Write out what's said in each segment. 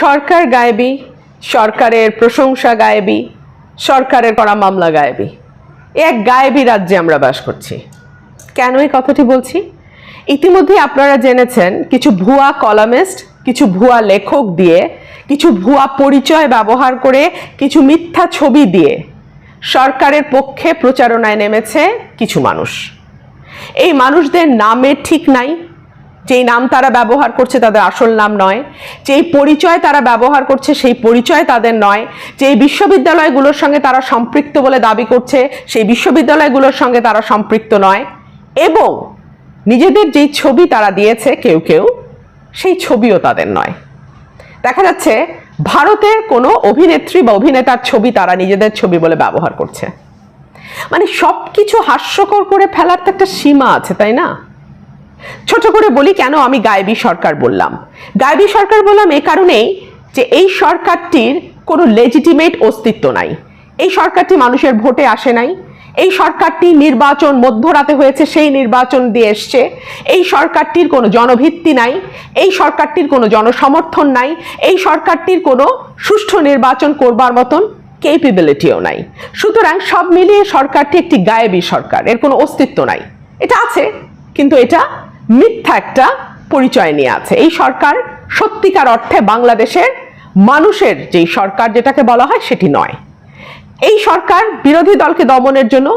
সরকার গায়েবী, সরকারের প্রশংসা গায়েবী, সরকারের করা মামলা গায়েবী। এক গায়েবী রাজ্যে আমরা বাস করছি। কেন এই কথাটি বলছি? ইতিমধ্যে আপনারা জেনেছেন, কিছু ভুয়া কলামিস্ট, কিছু ভুয়া লেখক দিয়ে, কিছু ভুয়া পরিচয় ব্যবহার করে, কিছু মিথ্যা ছবি দিয়ে সরকারের পক্ষে প্রচারণায় নেমেছে কিছু মানুষ। এই মানুষদের নামের ঠিক নাই। যেই নাম তারা ব্যবহার করছে তাদের আসল নাম নয়, যেই পরিচয় তারা ব্যবহার করছে সেই পরিচয় তাদের নয়, যেই বিশ্ববিদ্যালয়গুলোর সঙ্গে তারা সম্পৃক্ত বলে দাবি করছে সেই বিশ্ববিদ্যালয়গুলোর সঙ্গে তারা সম্পৃক্ত নয়। এবং নিজেদের যেই ছবি তারা দিয়েছে কেউ কেউ, সেই ছবিও তাদের নয়। দেখা যাচ্ছে ভারতের কোনো অভিনেত্রী বা অভিনেতার ছবি তারা নিজেদের ছবি বলে ব্যবহার করছে। মানে সব কিছু হাস্যকর করে ফেলার তো একটা সীমা আছে, তাই না? ছোট করে বলি কেন আমি গায়েবী সরকার বললাম। গায়েবী সরকার বললাম এই কারণেই যে এই সরকারটির কোনো লেজিটিমেট অস্তিত্ব নাই। এই সরকারটি মানুষের ভোটে আসে নাই। এই সরকারটি নির্বাচন মধ্যরাতে হয়েছে, সেই নির্বাচন দিয়ে এসছে। এই সরকারটির কোনো জনভিত্তি নাই। এই সরকারটির কোনো জনসমর্থন নাই। এই সরকারটির কোনো সুষ্ঠু নির্বাচন করবার মতন কেপেবিলিটিও নাই। সুতরাং সব মিলিয়ে সরকারটি একটি গায়েবী সরকার। এর কোনো অস্তিত্ব নাই। এটা আছে, কিন্তু এটা মিথ্যা একটা পরিচয় নিয়ে আছে। এই সরকার সত্যিকার অর্থে বাংলাদেশের মানুষের যেই সরকার যেটাকে বলা হয় সেটি নয়। এই সরকার বিরোধী দলকে দমনের জন্য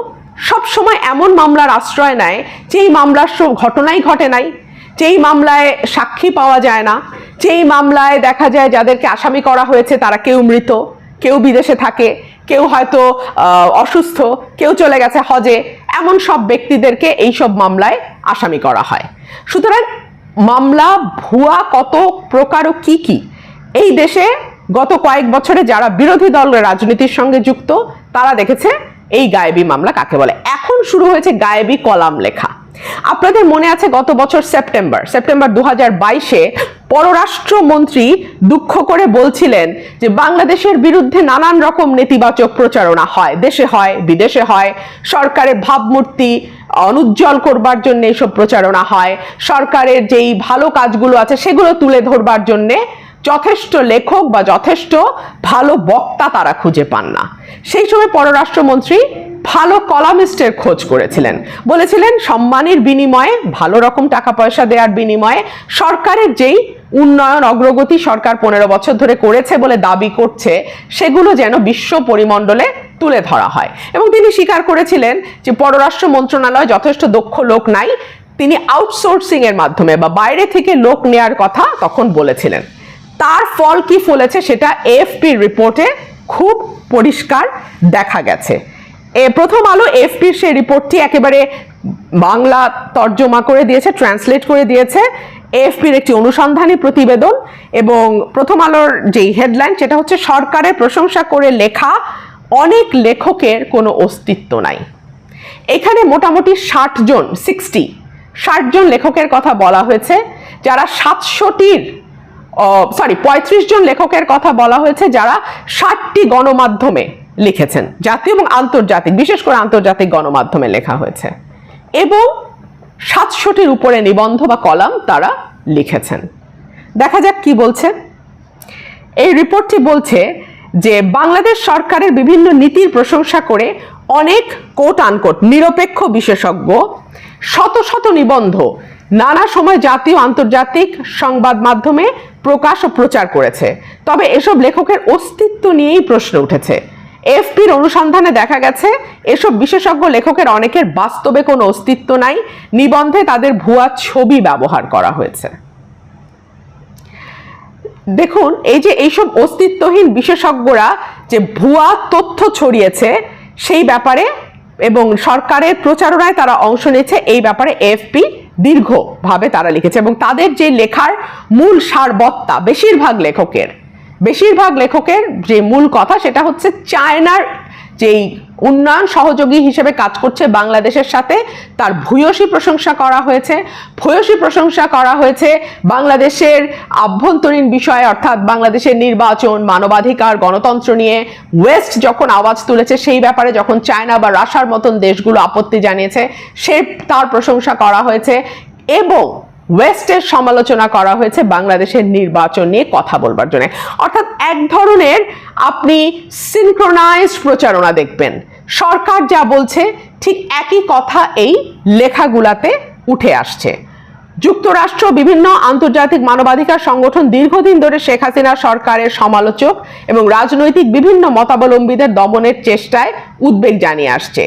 সব সময় এমন মামলার আশ্রয় নেয় যেই মামলার ঘটনাই ঘটে নাই, যেই মামলায় সাক্ষী পাওয়া যায় না, যেই মামলায় দেখা যায় যাদেরকে আসামি করা হয়েছে তারা কেউ মৃত, কেউ বিদেশে থাকে, কেউ হয়তো অসুস্থ, কেউ চলে গেছে হজে। এমন সব ব্যক্তিদেরকে এই সব মামলায় আসামি করা হয়। সুতরাং মামলা, ভুয়া কত প্রকার ও কি কি? এই দেশে গত কয়েক বছরে যারা বিরোধী দল রাজনীতির সঙ্গে যুক্ত, তারা দেখেছে এই গায়েবী মামলা কাকে বলে? এখন শুরু হয়েছে গায়েবী কলাম লেখা। আপনাদের মনে আছে গত বছর সেপ্টেম্বর? সেপ্টেম্বর দু বাইশে পররাষ্ট্রমন্ত্রী দুঃখ করে বলছিলেন যে বাংলাদেশের বিরুদ্ধে নানান রকম নেতিবাচক প্রচারণা হয়। দেশে হয়, বিদেশে হয়, সরকারের ভাবমূর্তি অনুজ্জ্বল করবার জন্য এইসব প্রচারণা হয়। সরকারের যেই ভালো কাজগুলো আছে সেগুলো তুলে ধরবার জন্যে যথেষ্ট লেখক বা যথেষ্ট ভালো বক্তা তারা খুঁজে পান না। সেই সময় পররাষ্ট্রমন্ত্রী ভালো কলামিস্টের খোঁজ করেছিলেন। বলেছিলেন, সম্মানের বিনিময়ে, ভালো রকম টাকা পয়সা দেওয়ার বিনিময়ে সরকারের যেই উন্নয়ন অগ্রগতি সরকার পনেরো বছর ধরে করেছে বলে দাবি করছে, সেগুলো যেন বিশ্ব পরিমণ্ডলে তুলে ধরা হয়। এবং তিনি স্বীকার করেছিলেন যে পররাষ্ট্র মন্ত্রণালয় যথেষ্ট দক্ষ লোক নাই, তিনি আউটসোর্সিং এর মাধ্যমে বা বাইরে থেকে লোক নেয়ার কথা তখন বলেছিলেন। তার ফল কি ফলেছে সেটা এএফপির রিপোর্টে খুব পরিষ্কার দেখা গেছে। প্রথম আলো এফপির সেই রিপোর্টটি একেবারে বাংলা তর্জমা করে দিয়েছে, ট্রান্সলেট করে দিয়েছে। এএফপির একটি অনুসন্ধানী প্রতিবেদন এবং প্রথম আলোর যেই হেডলাইন সেটা হচ্ছে, সরকারের প্রশংসা করে লেখা অনেক লেখকের কোনো অস্তিত্ব নাই। এখানে মোটামুটি ষাট জন সিক্সটি ষাট জন লেখকের কথা বলা হয়েছে, যারা সাতশোটির সরি পঁয়ত্রিশ জন লেখকের কথা বলা হয়েছে, যারা ষাটটি গণমাধ্যমে লিখেছেন। জাতীয় এবং আন্তর্জাতিক, বিশেষ করে আন্তর্জাতিক গণমাধ্যমে লেখা হয়েছে। এবং সাতশোটির উপরে নিবন্ধ বা কলাম তারা লিখেছেন। দেখা যাক কি বলছে। এই রিপোর্টটি বলছে যে, বাংলাদেশ সরকারের বিভিন্ন নীতির প্রশংসা করে অনেক কোট আনকোট নিরপেক্ষ বিশেষজ্ঞ শত শত নিবন্ধ নানা সময় জাতীয়, আন্তর্জাতিক সংবাদ মাধ্যমে প্রকাশ ও প্রচার করেছে। তবে এসব লেখকের অস্তিত্ব নিয়েই প্রশ্ন উঠেছে। এফপির অনুসন্ধানে দেখা গেছে, এসব বিশেষজ্ঞ লেখকের অনেকের বাস্তবে কোনো অস্তিত্ব নাই, নিবন্ধে তাদের ভুয়া ছবি ব্যবহার করা হয়েছে। দেখুন, এই যে এইসব অস্তিত্বহীন বিশেষজ্ঞরা যে ভুয়া তথ্য ছড়িয়েছে, সেই ব্যাপারে এবং সরকারের প্রচারণায় তারা অংশ নিয়েছে, এই ব্যাপারে এফপি দীর্ঘভাবে তারা লিখেছে এবং তাদের যে লেখার মূল সারবত্তা, বেশিরভাগ লেখকের বেশিরভাগ লেখকের যে মূল কথা সেটা হচ্ছে চায়নার যেই উন্নয়ন সহযোগী হিসেবে কাজ করছে বাংলাদেশের সাথে, তার ভূয়সী প্রশংসা করা হয়েছে। ভূয়সী প্রশংসা করা হয়েছে বাংলাদেশের আভ্যন্তরীণ বিষয়ে, অর্থাৎ বাংলাদেশের নির্বাচন, মানবাধিকার, গণতন্ত্র নিয়ে। ওয়েস্ট যখন আওয়াজ তুলেছে, সেই ব্যাপারে যখন চায়না বা রাশার মতন দেশগুলো আপত্তি জানিয়েছে, সে তার প্রশংসা করা হয়েছে। এবং ওয়েস্টের সমালোচনা করা হয়েছে বাংলাদেশের নির্বাচন নিয়ে কথা বলবার জন্য। অর্থাৎ এক ধরনের আপনি সিনক্রোনাইজ প্রচারণা দেখবেন। সরকার যা বলছে ঠিক একই কথা এই লেখাগুলাতে উঠে আসছে। যুক্তরাষ্ট্র, বিভিন্ন আন্তর্জাতিক মানবাধিকার সংগঠন দীর্ঘদিন ধরে শেখ হাসিনা সরকারের সমালোচক এবং রাজনৈতিক বিভিন্ন মতাবলম্বীদের দমনের চেষ্টায় উদ্বেগ জানিয়ে আসছে।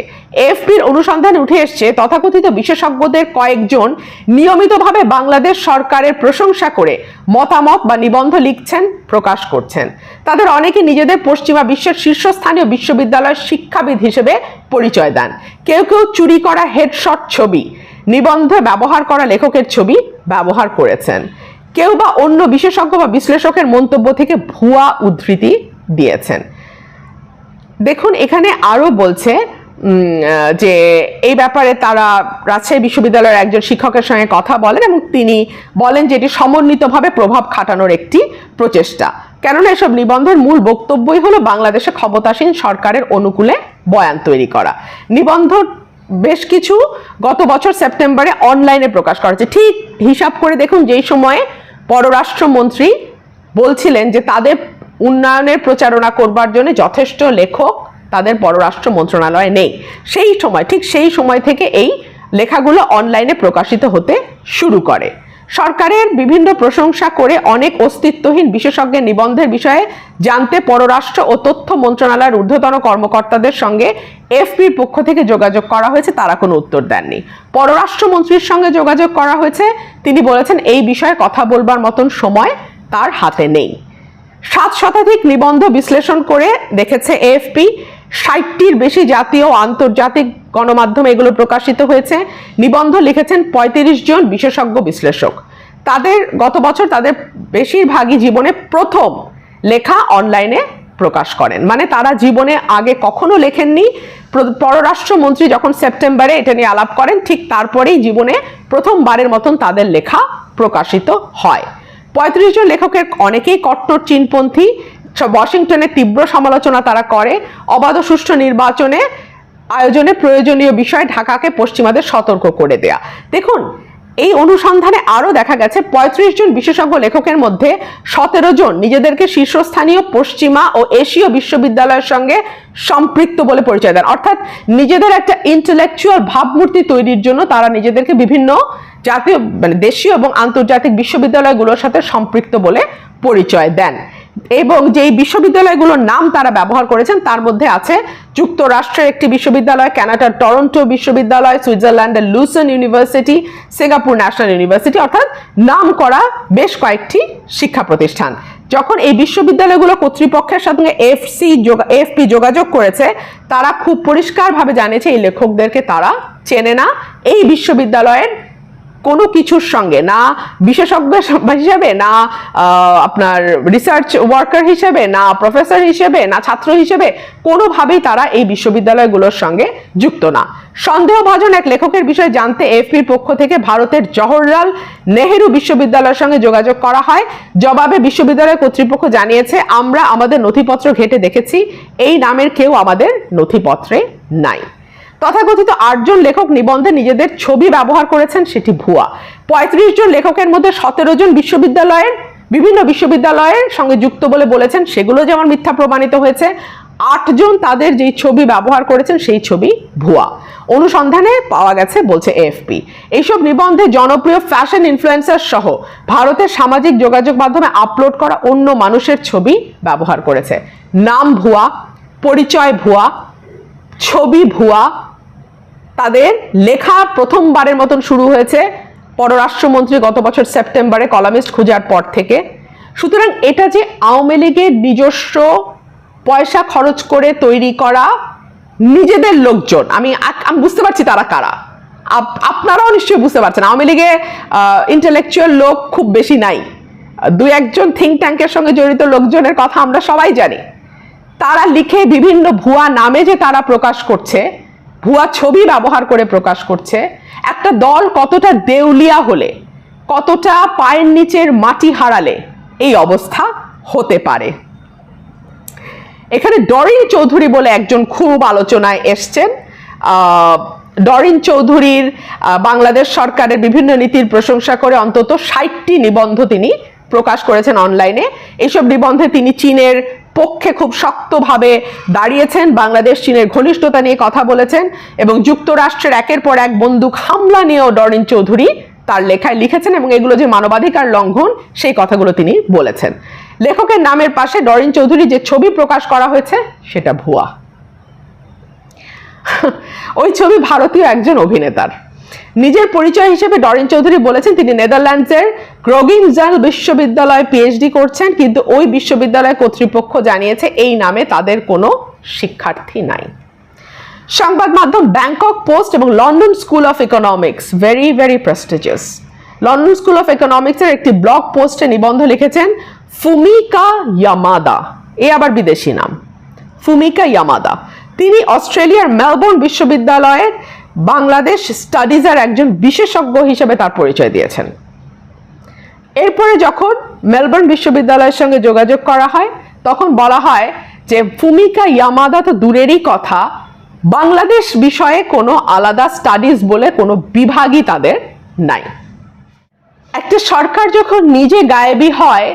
এফপির অনুসন্ধানে উঠে এসছে, তথাকথিত বিশেষজ্ঞদের কয়েকজন নিয়মিতভাবে বাংলাদেশ সরকারের প্রশংসা করে মতামত বা নিবন্ধ লিখছেন, প্রকাশ করছেন। তাদের অনেকে নিজেদের পশ্চিমা বিশ্বের শীর্ষস্থানীয় বিশ্ববিদ্যালয়ের শিক্ষাবিদ হিসেবে পরিচয় দেন। কেউ কেউ চুরি করা হেডশট ছবি নিবন্ধে ব্যবহার করা লেখকের ছবি ব্যবহার করেছেন। কেউ বা অন্য বিশেষজ্ঞ বা বিশ্লেষকের মন্তব্য থেকে ভুয়া উদ্ধৃতি দিয়েছেন। দেখুন, এখানে আরও বলছে যে এই ব্যাপারে তারা রাজশাহী বিশ্ববিদ্যালয়ের একজন শিক্ষকের সঙ্গে কথা বলেন এবং তিনি বলেন যে এটি সমন্বিতভাবে প্রভাব খাটানোর একটি প্রচেষ্টা। কেননা এসব নিবন্ধের মূল বক্তব্যই হলো বাংলাদেশে ক্ষমতাসীন সরকারের অনুকূলে বয়ান তৈরি করা। নিবন্ধ বেশ কিছু গত বছর সেপ্টেম্বরে অনলাইনে প্রকাশ করা হয়েছে। ঠিক হিসাব করে দেখুন, যেই সময়ে পররাষ্ট্রমন্ত্রী বলছিলেন যে তাদের উন্নয়নের প্রচারণা করবার জন্য যথেষ্ট লেখক তাদের পররাষ্ট্র মন্ত্রণালয়ে নেই। সেই সময়, ঠিক সেই সময় থেকে এই লেখাগুলো অনলাইনে প্রকাশিত হতে শুরু করে। সরকারের বিভিন্ন প্রশংসা করে অনেক অস্তিত্বহীন বিশেষজ্ঞের নিবন্ধের বিষয়ে জানতে পররাষ্ট্র ও তথ্য মন্ত্রণালয়ের ঊর্ধ্বতন কর্মকর্তাদের সঙ্গে এফপির পক্ষ থেকে যোগাযোগ করা হয়েছে, তারা কোনো উত্তর দেননি। পররাষ্ট্রমন্ত্রীর সঙ্গে যোগাযোগ করা হয়েছে, তিনি বলেছেন এই বিষয়ে কথা বলবার মতন সময় তার হাতে নেই। সাত শতাধিক নিবন্ধ বিশ্লেষণ করে দেখেছে এএফপি ষাটটির বেশি জাতীয় আন্তর্জাতিক গণমাধ্যমে এগুলো প্রকাশিত হয়েছে। নিবন্ধ লিখেছেন পঁয়ত্রিশ জন বিশেষজ্ঞ বিশ্লেষক। তাদের গত বছর তাদের বেশিরভাগই জীবনে প্রথম লেখা অনলাইনে প্রকাশ করেন। মানে তারা জীবনে আগে কখনো লেখেননি। পররাষ্ট্রমন্ত্রী যখন সেপ্টেম্বরে এটা নিয়ে আলাপ করেন, ঠিক তারপরেই জীবনে প্রথমবারের মতন তাদের লেখা প্রকাশিত হয়। পঁয়ত্রিশ জন লেখকের অনেকেই কট্টর চীনপন্থী ওয়াশিংটনের তীব্র সমালোচনা তারা করে। অবাধ সুষ্ঠু নির্বাচনে আয়োজনে প্রয়োজনীয় বিষয় ঢাকাকে পশ্চিমাদের সতর্ক করে দেয়া। দেখুন, এই অনুসন্ধানে আরও দেখা গেছে, পঁয়ত্রিশ জন বিশেষজ্ঞ লেখকের মধ্যে সতেরো জন নিজেদেরকে শীর্ষস্থানীয় পশ্চিমা ও এশীয় বিশ্ববিদ্যালয়ের সঙ্গে সম্পৃক্ত বলে পরিচয় দেন। অর্থাৎ নিজেদের একটা ইন্টেলেকচুয়াল ভাবমূর্তি তৈরির জন্য তারা নিজেদেরকে বিভিন্ন জাতীয় মানে দেশীয় এবং আন্তর্জাতিক বিশ্ববিদ্যালয়গুলোর সাথে সম্পৃক্ত বলে পরিচয় দেন। এবং যেই বিশ্ববিদ্যালয়গুলোর নাম তারা ব্যবহার করেছেন, তার মধ্যে আছে যুক্তরাষ্ট্রের একটি বিশ্ববিদ্যালয় কানাডার টরন্টো বিশ্ববিদ্যালয়, সুইজারল্যান্ডের Lausanne university, Singapore national university, অর্থাৎ নাম করা বেশ কয়েকটি শিক্ষা প্রতিষ্ঠান। যখন এই বিশ্ববিদ্যালয়গুলো কর্তৃপক্ষের সঙ্গে এফসি এফপি যোগাযোগ করেছে, তারা খুব পরিষ্কারভাবে জানিয়েছে, এই লেখকদেরকে তারা চেনে না। এই বিশ্ববিদ্যালয়ের কোনো কিছুর সঙ্গে, না বিশেষজ্ঞ হিসেবে, না আপনার রিসার্চ ওয়ার্কার হিসেবে, না প্রফেসর হিসেবে, না ছাত্র হিসেবে, কোনোভাবেই তারা এই বিশ্ববিদ্যালয়গুলোর সঙ্গে যুক্ত না। সন্দেহভাজন এক লেখকের বিষয়ে জানতে এফপির পক্ষ থেকে ভারতের জওহরলাল নেহেরু বিশ্ববিদ্যালয়ের সঙ্গে যোগাযোগ করা হয়। জবাবে বিশ্ববিদ্যালয় কর্তৃপক্ষ জানিয়েছে, আমরা আমাদের নথিপত্র ঘেটে দেখেছি, এই নামের কেউ আমাদের নথিপত্রে নাই। তথাকথিত আটজন লেখক নিবন্ধে নিজেদের ছবি ব্যবহার করেছেন সেটি ভুয়া। পঁয়ত্রিশ জন লেখকের মধ্যে সতেরো জন বিশ্ববিদ্যালয়ের, বিভিন্ন বিশ্ববিদ্যালয়ের সঙ্গে যুক্ত বলে বলেছেন, সেগুলো যেমন মিথ্যা প্রমাণিত হয়েছে আটজন তাদের যেই ছবি ব্যবহার করেছেন সেই ছবি ভুয়া। অনুসন্ধানে পাওয়া গেছে, বলছে এএফপি। এইসব নিবন্ধে জনপ্রিয় ফ্যাশন ইনফ্লুয়েন্সার সহ ভারতের সামাজিক যোগাযোগ মাধ্যমে আপলোড করা অন্য মানুষের ছবি ব্যবহার করেছে। নাম ভুয়া, পরিচয় ভুয়া, ছবি ভুয়া তাদের লেখা প্রথমবারের মতন শুরু হয়েছে পররাষ্ট্রমন্ত্রী গত বছর সেপ্টেম্বরে কলামিস্ট খোঁজার পর থেকে। সুতরাং এটা যে আওয়ামী লীগের নিজস্ব পয়সা খরচ করে তৈরি করা নিজেদের লোকজন, আমি আমি বুঝতে পারছি তারা কারা। আপনারাও নিশ্চয়ই বুঝতে পারছেন, আওয়ামী লীগে ইন্টেলেকচুয়াল লোক খুব বেশি নাই। দু একজন থিঙ্ক ট্যাঙ্কের সঙ্গে জড়িত লোকজনের কথা আমরা সবাই জানি। তারা লিখে বিভিন্ন ভুয়া নামে যে তারা প্রকাশ করছে ভুয়া ছবি ব্যবহার করে প্রকাশ করছে। একটা দল কতটা দেউলিয়া হলে, কতটা পায়ের নিচের মাটি হারালে, এই অবস্থা হতে পারে। এখানে ডরিন চৌধুরী বলে একজন খুব আলোচনায় এসছেন। ডরিন চৌধুরীর বাংলাদেশ সরকারের বিভিন্ন নীতির প্রশংসা করে অন্তত ষাটটি নিবন্ধ তিনি প্রকাশ করেছেন অনলাইনে। এইসব নিবন্ধে তিনি চীনের পক্ষে খুব শক্তভাবে দাঁড়িয়েছেন, বাংলাদেশ, চীনের ঘনিষ্ঠতা নিয়ে কথা বলেছেন এবং যুক্তরাষ্ট্রের একের পর এক বন্দুক হামলা নিয়েও ডরিন চৌধুরী তার লেখায় লিখেছেন এবং এগুলো যে মানবাধিকার লঙ্ঘন, সেই কথাগুলো তিনি বলেছেন। লেখকের নামের পাশে ডরিন চৌধুরী যে ছবি প্রকাশ করা হয়েছে, সেটা ভুয়া। ওই ছবি ভারতীয় একজন অভিনেতার। নিজের পরিচয় হিসেবে ডরিন চৌধুরী বলেছেন, তিনি নেদারল্যান্ডসের গ্রোগিনজাল বিশ্ববিদ্যালয়ে পিএইচডি করছেন, কিন্তু ওই বিশ্ববিদ্যালয় কর্তৃপক্ষ জানিয়েছে এই নামে তাদের কোনো শিক্ষার্থী নাই। সংবাদ মাধ্যম ব্যাংকক পোস্ট এবং London school of economics very very prestigious London school of ইকোনমিক্সের একটি ব্লগ পোস্টে নিবন্ধ লিখেছেন, ফুমিকা ইয়ামাদা। এ আবার বিদেশি নাম। ফুমিকা ইয়ামাদা। তিনি অস্ট্রেলিয়ার মেলবোর্ন বিশ্ববিদ্যালয়ের বাংলাদেশ স্টাডিজের একজন বিশেষজ্ঞ হিসেবে তার পরিচয় দিয়েছেন। এরপরে যখন মেলবোর্ন বিশ্ববিদ্যালয়ের সঙ্গে যোগাযোগ করা হয়, তখন বলা হয় যে ভূমিকা ইয়ামাদা তো দূরেরই কথা। বাংলাদেশ বিষয়ে কোনো আলাদা স্টাডিজ বলে কোনো বিভাগই তাদের নাই। একটা সরকার যখন নিজে গায়েবি হয়,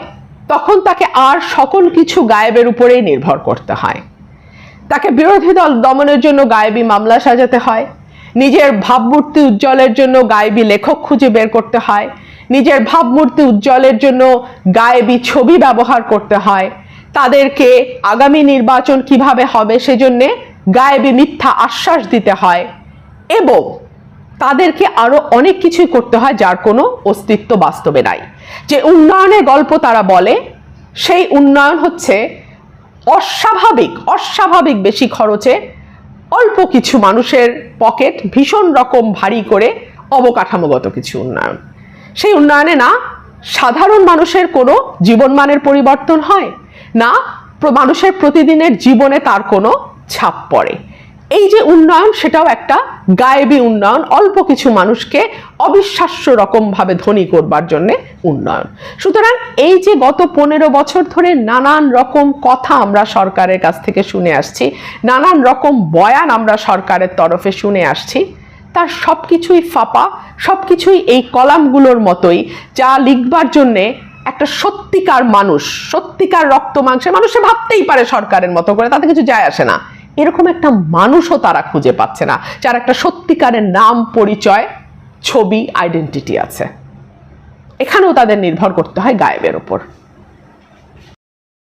তখন তাকে আর সকল কিছু গায়েবের উপরেই নির্ভর করতে হয়। তাকে বিরোধী দল দমনের জন্য গায়েবী মামলা সাজাতে হয়। নিজের ভাবমূর্তি উজ্জ্বলের জন্য গায়েবী লেখক খুঁজে বের করতে হয়। নিজের ভাবমূর্তি উজ্জ্বলের জন্য গায়েবী ছবি ব্যবহার করতে হয়। তাদেরকে আগামী নির্বাচন কীভাবে হবে সেজন্যে গায়েবী মিথ্যা আশ্বাস দিতে হয় এবং তাদেরকে আরও অনেক কিছুই করতে হয় যার কোনো অস্তিত্ব বাস্তবে নাই। যে উন্নয়নের গল্প তারা বলে, সেই উন্নয়ন হচ্ছে অস্বাভাবিক অস্বাভাবিক বেশি খরচে অল্প কিছু মানুষের পকেট ভীষণ রকম ভারী করে অবকাঠামোগত কিছু উন্নয়ন। সেই উন্নয়নে না সাধারণ মানুষের কোনো জীবনমানের পরিবর্তন হয়, না মানুষের প্রতিদিনের জীবনে তার কোনো ছাপ পড়ে। এই যে উন্নয়ন, সেটাও একটা গায়েবী উন্নয়ন, অল্প কিছু মানুষকে অবিশ্বাস্য রকমভাবে ধনী করবার জন্য উন্নয়ন। সুতরাং এই যে গত পনেরো বছর ধরে নানান রকম কথা আমরা সরকারের কাছ থেকে শুনে আসছি, নানান রকম বয়ান আমরা সরকারের তরফে শুনে আসছি, তার সব কিছুই ফাঁপা সব কিছুই এই কলামগুলোর মতোই যা লিখবার জন্যে একটা সত্যিকার মানুষ, সত্যিকার রক্ত মাংসের মানুষে ভাবতেই পারে সরকারের মতো করে, তাতে কিছু যায় আসে না। এরকম একটা মানুষও তারা খুঁজে পাচ্ছে না, যার একটা সত্যিকারের নাম, পরিচয়, ছবি আইডেন্টিটি আছে। এখানেও তাদের নির্ভর করতে হয় গায়েবের ওপর।